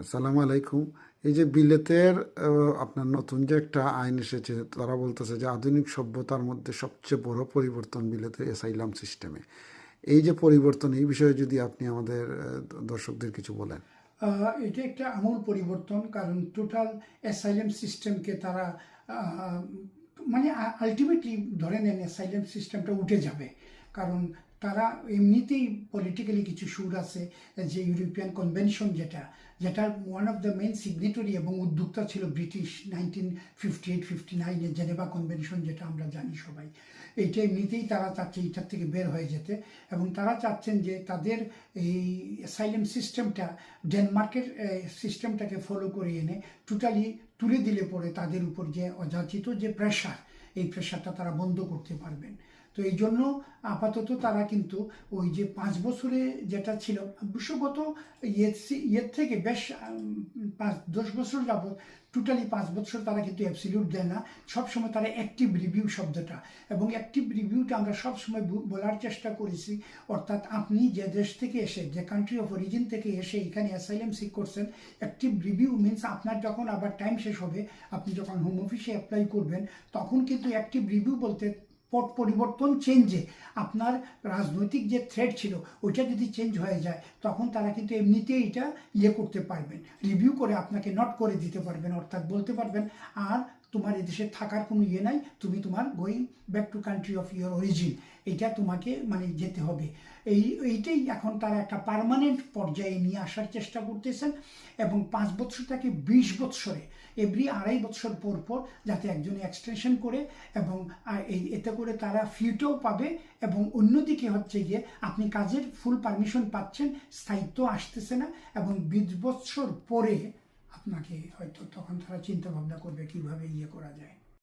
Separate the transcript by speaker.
Speaker 1: আসসালামু আলাইকুম। এই যে বিলেতের আপনার নতুন যে একটা আইন এসেছে, তারা বলতেছে যে আধুনিক সভ্যতার মধ্যে সবচেয়ে বড় পরিবর্তন বিলেতের এসাইলাম সিস্টেমে। এই যে পরিবর্তন, এই বিষয়ে যদি আপনি আমাদের দর্শকদের কিছু বলেন।
Speaker 2: এটা একটা আমূল পরিবর্তন, কারণ টোটাল অ্যাসাইলেম সিস্টেমকে তারা মানে আলটিমেটলি ধরে নেন অ্যাসাইলেম সিস্টেমটা উঠে যাবে। কারণ তারা এমনিতেই পলিটিক্যালি কিছু সুর আছে যে ইউরোপিয়ান কনভেনশন যেটা যেটা one of the main signatory এবং উদ্যোক্তা ছিল British nineteen fifty eight fifty নাইনের জেনেভা কনভেনশন যেটা আমরা জানি সবাই। এইটা এমনিতেই তারা চাচ্ছে এইটার থেকে বের হয়ে যেতে, এবং তারা চাচ্ছেন যে তাদের এই অ্যাসাইলেম সিস্টেমটা ডেনমার্কের সিস্টেমটাকে ফলো করে এনে টোটালি তুলে দিলে পরে তাদের উপর যে অযাচিত যে প্রেশার এই প্রেশারটা তারা বন্ধ করতে পারবেন। তো এই জন্য আপাতত তারা কিন্তু ওই যে পাঁচ বছরে যেটা ছিল অবশ্যগত ইয়ের সি- ইয়ের থেকে বেশ পাঁচ, দশ বছর যাবত টোটালি পাঁচ বছর তারা কিন্তু অ্যাবসিলিউট দেয় না। সবসময় তারা অ্যাক্টিভ রিভিউ শব্দটা এবং অ্যাক্টিভ রিভিউটা আমরা সবসময় বলার চেষ্টা করেছি। অর্থাৎ আপনি যে দেশ থেকে এসে, যে কান্ট্রি অফ অরিজিন থেকে এসে এখানে অ্যাসাইলেম সিক করছেন অ্যাক্টিভ রিভিউ মিনস আপনার যখন আবার টাইম শেষ হবে, আপনি যখন হোম অফিসে অ্যাপ্লাই করবেন, তখন কিন্তু অ্যাক্টিভ রিভিউ বলতে পট পরিবর্তন চেঞ্জে আপনার রাজনৈতিক যে থ্রেড ছিল, ওইটা যদি চেঞ্জ হয়ে যায়, তখন তারা কিন্তু এমনিতেই এটা ইয়ে করতে পারবেন। রিভিউ করে আপনাকে নট করে দিতে পারবেন, অর্থাৎ বলতে পারবেন, আর তোমার এদেশে থাকার কোনো ইয়ে নাই, তুমি তোমার going back to country of your origin এটা তোমাকে মানে যেতে হবে। এই, এইটাই এখন তারা একটা পার্মানেন্ট পর্যায়ে নিয়ে আসার চেষ্টা করতেছেন এবং পাঁচ বছরটাকে বিশ বৎসরে এভরি আড়াই বছর পর পর যাতে একজন এক্সটেনশন করে এবং এই, এতে করে তারা ফিউটাও পাবে এবং অন্যদিকে হচ্ছে গিয়ে আপনি কাজের ফুল পারমিশন পাচ্ছেন, স্থায়িত্ব আসতেছে না এবং বিশ বৎসর পরে আপনাকে হয়তো তখন তারা চিন্তা ভাবনা করবে কীভাবে ইয়ে করা যায়।